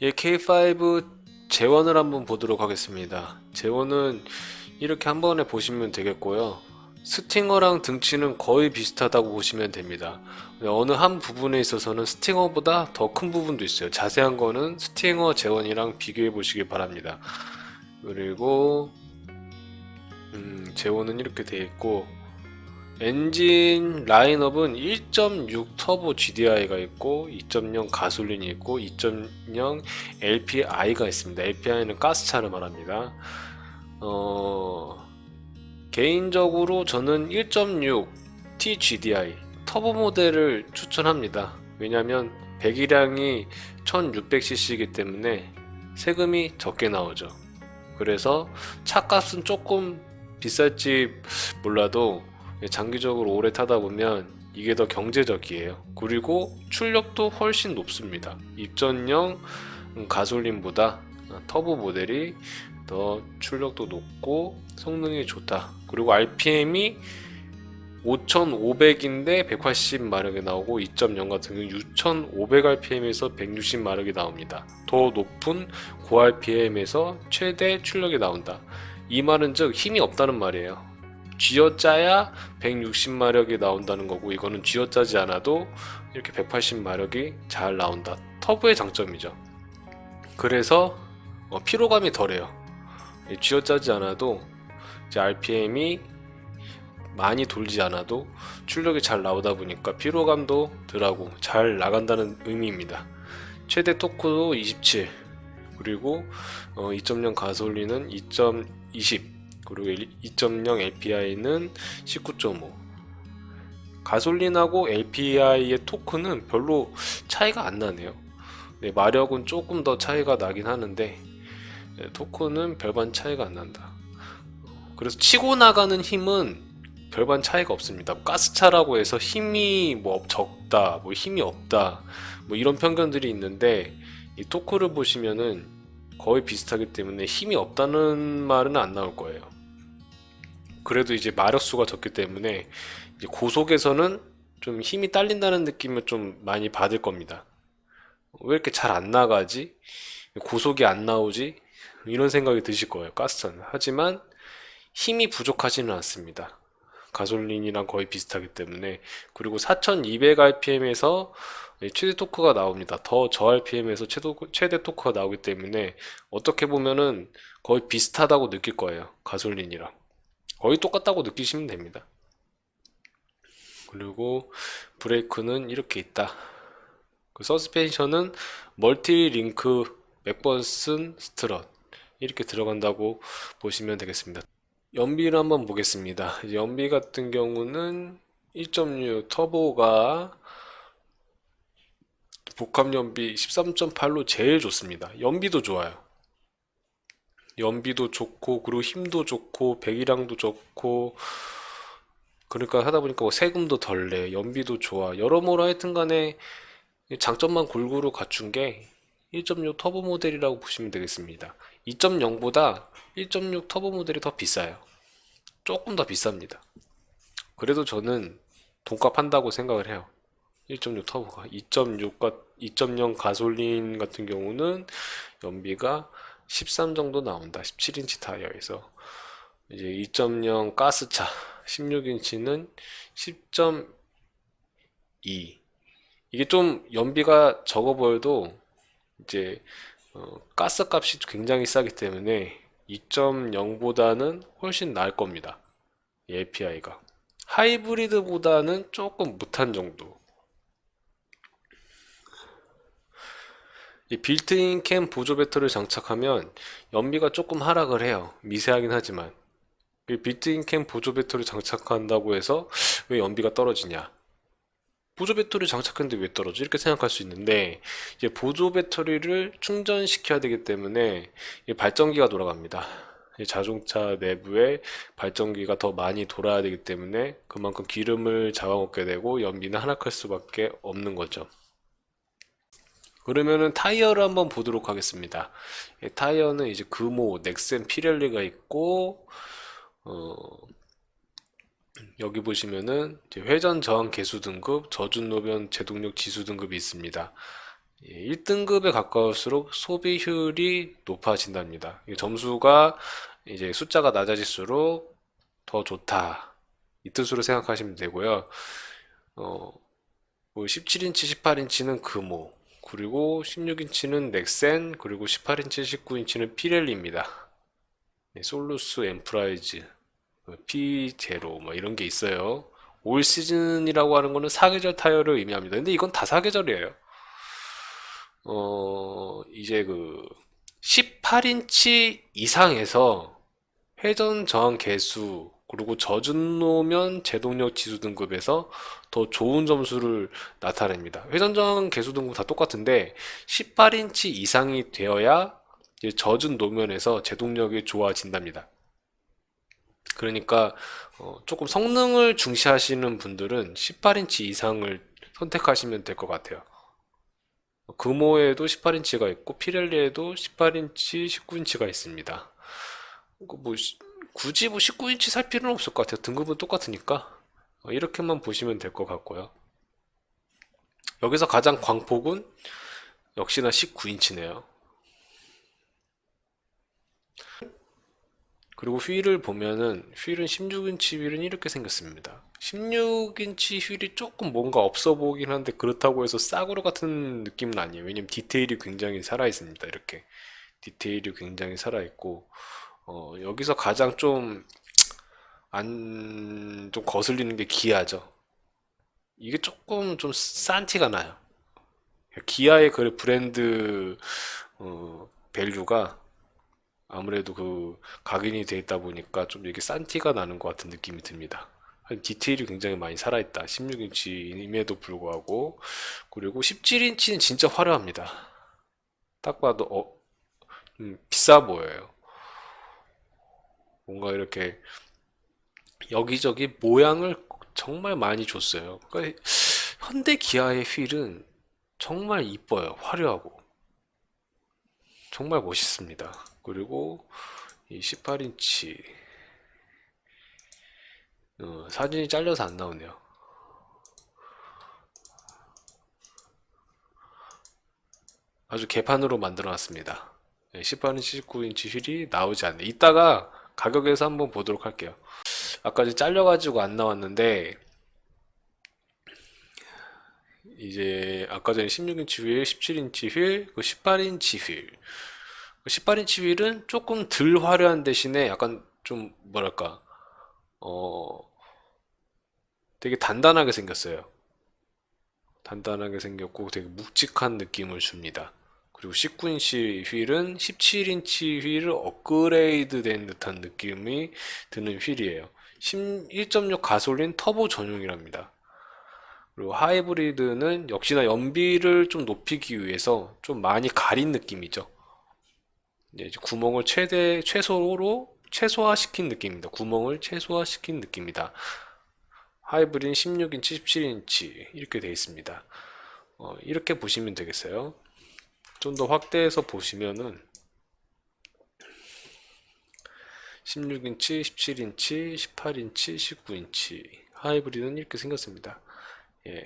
예, K5 재원을 한번 보도록 하겠습니다. 재원은 이렇게 한 번에 보시면 되겠고요. 스팅어랑 등치는 거의 비슷하다고 보시면 됩니다. 어느 한 부분에 있어서는 스팅어보다 더 큰 부분도 있어요. 자세한 거는 스팅어 재원이랑 비교해 보시기 바랍니다. 그리고 음, 재원은 이렇게 되어 있고 엔진 라인업은 1.6 터보 GDI가 있고 2.0 가솔린이 있고 2.0 LPI가 있습니다. LPI는 가스차를 말합니다. 어, 개인적으로 저는 1.6 TGDI 터보 모델을 추천합니다. 왜냐하면 배기량이 1600cc이기 때문에 세금이 적게 나오죠. 그래서 차값은 조금 비쌀지 몰라도 장기적으로 오래 타다 보면 이게 더 경제적이에요. 그리고 출력도 훨씬 높습니다. 입전용 가솔린보다 터보 모델이 더 출력도 높고 성능이 좋다. 그리고 RPM이 5,500인데 180마력이 나오고 2.0 같은 경우는 6,500rpm에서 160마력이 나옵니다. 더 높은 고 RPM에서 최대 출력이 나온다. 이 말은 즉 힘이 없다는 말이에요. 쥐어짜야 160마력이 나온다는 거고 이거는 쥐어짜지 않아도 이렇게 180마력이 잘 나온다. 터보의 장점이죠. 그래서 어, 피로감이 덜해요. 쥐어짜지 않아도 이제 RPM이 많이 돌지 않아도 출력이 잘 나오다 보니까 피로감도 덜하고 잘 나간다는 의미입니다. 최대 토크도 27 그리고 어, 2.0 가솔린은 2.20 그리고 2.0 LPI는 19.5 가솔린하고 LPI의 토크는 별로 차이가 안 나네요. 네, 마력은 조금 더 차이가 나긴 하는데 네, 토크는 별반 차이가 안 난다. 그래서 치고 나가는 힘은 별반 차이가 없습니다. 가스차라고 해서 힘이 뭐 적다, 뭐 힘이 없다, 뭐 이런 편견들이 있는데 이 토크를 보시면은 거의 비슷하기 때문에 힘이 없다는 말은 안 나올 거예요. 그래도 이제 마력수가 적기 때문에 고속에서는 좀 힘이 딸린다는 느낌을 좀 많이 받을 겁니다. 왜 이렇게 잘 안 나가지? 고속이 안 나오지? 이런 생각이 드실 거예요, 가스차는. 하지만 힘이 부족하지는 않습니다. 가솔린이랑 거의 비슷하기 때문에 그리고 4200rpm에서 최대 토크가 나옵니다. 더 저 rpm에서 최도, 최대 토크가 나오기 때문에 어떻게 보면은 거의 비슷하다고 느낄 거예요. 가솔린이랑 거의 똑같다고 느끼시면 됩니다. 그리고 브레이크는 이렇게 있다. 그 서스펜션은 멀티 링크 맥버슨 스트럿 이렇게 들어간다고 보시면 되겠습니다. 연비를 한번 보겠습니다. 연비 같은 경우는 1.6 터보가 복합 연비 13.8로 제일 좋습니다. 연비도 좋아요. 연비도 좋고 그리고 힘도 좋고 배기량도 좋고 그러니까 하다 보니까 뭐 세금도 덜 내, 연비도 좋아. 여러모로 하여튼 간에 장점만 골고루 갖춘 게 1.6 터보 모델이라고 보시면 되겠습니다. 2.0보다 1.6 터보 모델이 더 비싸요. 조금 더 비쌉니다. 그래도 저는 돈값 한다고 생각을 해요. 1.6 터보가 2.6과 2.0 가솔린 같은 경우는 연비가 13 정도 나온다. 17인치 타이어에서 이제 2.0 가스차 16인치는 10.2 이게 좀 연비가 적어 보여도 이제 어, 가스 값이 굉장히 싸기 때문에 2.0보다는 훨씬 나을 겁니다. 이 API가 하이브리드보다는 조금 못한 정도. 이 빌트인 캠 보조 배터리를 장착하면 연비가 조금 하락을 해요. 미세하긴 하지만. 이 빌트인 캠 보조 배터리 장착한다고 해서 왜 연비가 떨어지냐? 보조 배터리 장착했는데 왜 떨어져? 이렇게 생각할 수 있는데 이제 보조 배터리를 충전시켜야 되기 때문에 이 발전기가 돌아갑니다. 이 자동차 내부에 발전기가 더 많이 돌아야 되기 때문에 그만큼 기름을 잡아먹게 되고 연비는 하락할 수밖에 없는 거죠. 그러면은 타이어를 한번 보도록 하겠습니다. 이 타이어는 이제 금호, 넥센, 피렐리가 있고 어, 여기 보시면은 회전 저항 개수 등급, 저준 노변 제동력 지수 등급이 있습니다. 1등급에 가까울수록 소비율이 높아진답니다. 이 점수가 이제 숫자가 낮아질수록 더 좋다. 이 뜻으로 생각하시면 되고요. 어, 17인치, 18인치는 금호, 그리고 16인치는 넥센, 그리고 18인치, 19인치는 피렐리입니다. 네, 솔루스, 엠프라이즈, P0 뭐 이런 게 있어요. 올 시즌이라고 하는 거는 사계절 타이어를 의미합니다. 근데 이건 다 사계절이에요. 어, 이제 그 18인치 이상에서 회전 저항 개수 그리고 젖은 노면 제동력 지수 등급에서 더 좋은 점수를 나타냅니다. 회전 저항 개수 등급 다 똑같은데 18인치 이상이 되어야 젖은 노면에서 제동력이 좋아진답니다. 그러니까 어, 조금 성능을 중시하시는 분들은 18인치 이상을 선택하시면 될 것 같아요. 금호에도 18인치가 있고 피렐리에도 18인치, 19인치가 있습니다. 그뭐 시- 굳이 뭐 19인치 살 필요는 없을 것 같아요. 등급은 똑같으니까 어, 이렇게만 보시면 될 것 같고요. 여기서 가장 광폭은 역시나 19인치네요. 그리고 휠을 보면은 휠은 16인치 휠은 이렇게 생겼습니다. 16인치 휠이 조금 뭔가 없어 보이긴 한데 그렇다고 해서 싸구려 같은 느낌은 아니에요. 왜냐면 디테일이 굉장히 살아 있습니다. 이렇게 디테일이 굉장히 살아 있고 어, 여기서 가장 좀 안, 좀 거슬리는 게 기아죠. 이게 조금 좀 싼 티가 나요. 기아의 그 브랜드 어, 밸류가 아무래도 그 각인이 돼 있다 보니까 좀 이게 싼 티가 나는 것 같은 느낌이 듭니다. 디테일이 굉장히 많이 살아있다. 16인치임에도 불구하고 그리고 17인치는 진짜 화려합니다. 딱 봐도 어, 음, 비싸 보여요. 뭔가 이렇게 여기저기 모양을 정말 많이 줬어요. 그러니까 현대 기아의 휠은 정말 이뻐요. 화려하고 정말 멋있습니다. 그리고 이 18인치 어, 사진이 잘려서 안 나오네요. 아주 개판으로 만들어 놨습니다. 18인치, 19인치 휠이 나오지 않네. 이따가 가격에서 한번 보도록 할게요. 아까 이제 잘려가지고 안 나왔는데, 이제 아까 전에 16인치 휠, 17인치 휠, 그 18인치 휠. 18인치 휠은 조금 덜 화려한 대신에 약간 좀 뭐랄까, 어, 되게 단단하게 생겼어요. 단단하게 생겼고 되게 묵직한 느낌을 줍니다. 그리고 19인치 휠은 17인치 휠을 업그레이드 된 듯한 느낌이 드는 휠이에요. 1.6 가솔린 터보 전용이랍니다. 그리고 하이브리드는 역시나 연비를 좀 높이기 위해서 좀 많이 가린 느낌이죠. 이제 구멍을 최대, 최소로 최소화시킨 느낌입니다. 구멍을 최소화시킨 느낌이다. 하이브리드 16인치, 17인치 이렇게 되어 있습니다. 어, 이렇게 보시면 되겠어요. 좀 더 확대해서 보시면은 16인치, 17인치, 18인치, 19인치 하이브리드는 이렇게 생겼습니다. 예.